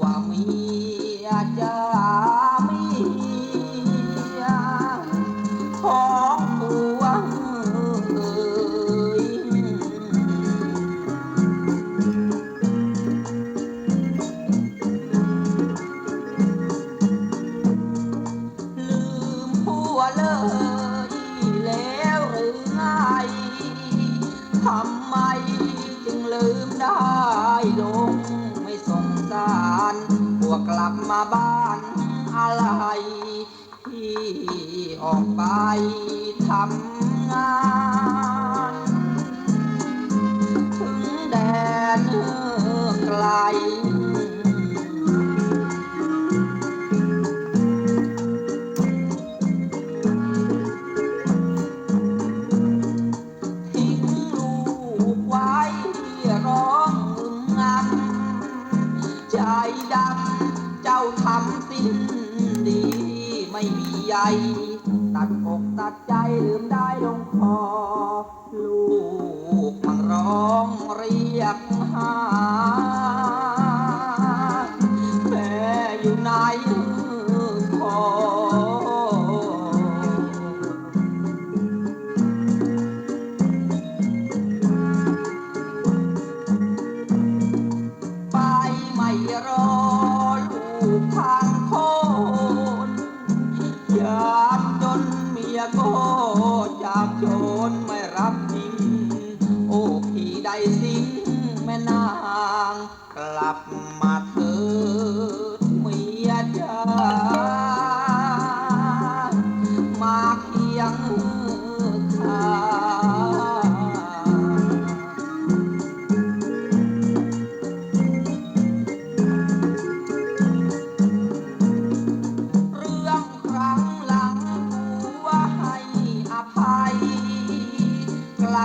ว่ามีจะมีของตัวเอ่ลืมผัวเลยแล้วหรือไงทำไมจึงลืมได้ลง สารกลัวกลับมาบ้านอะไร ที่ออกไปทำงาน ไม่มีใยตัดอกตัดใจลืมได้ลงคอ ลูกมันร้องเรียกหาแม่อยู่ไหนขอไปไม่รอ ก็จากโจรไม่รับทิ้งโอ้พี่ได้สิ่งแม่นางกลับมาเถิด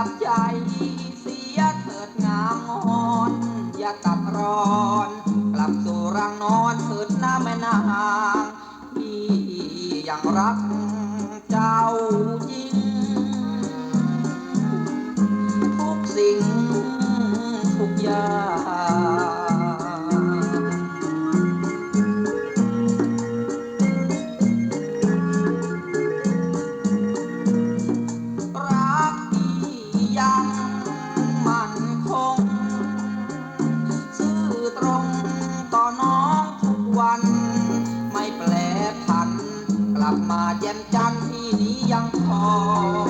บใจเสียเถิดงามงอนอย่าตัดรอน กลับสู่รังนอนเถิดหน้าแม่นางพี่ยังรักเจ้าจริง ทุกสิ่งทุกอย่าง มันคงซื่อตรงต่อน้องทุกวัน ไม่แปลผัน กลับมาเย็นจันที่นี้ยังพอ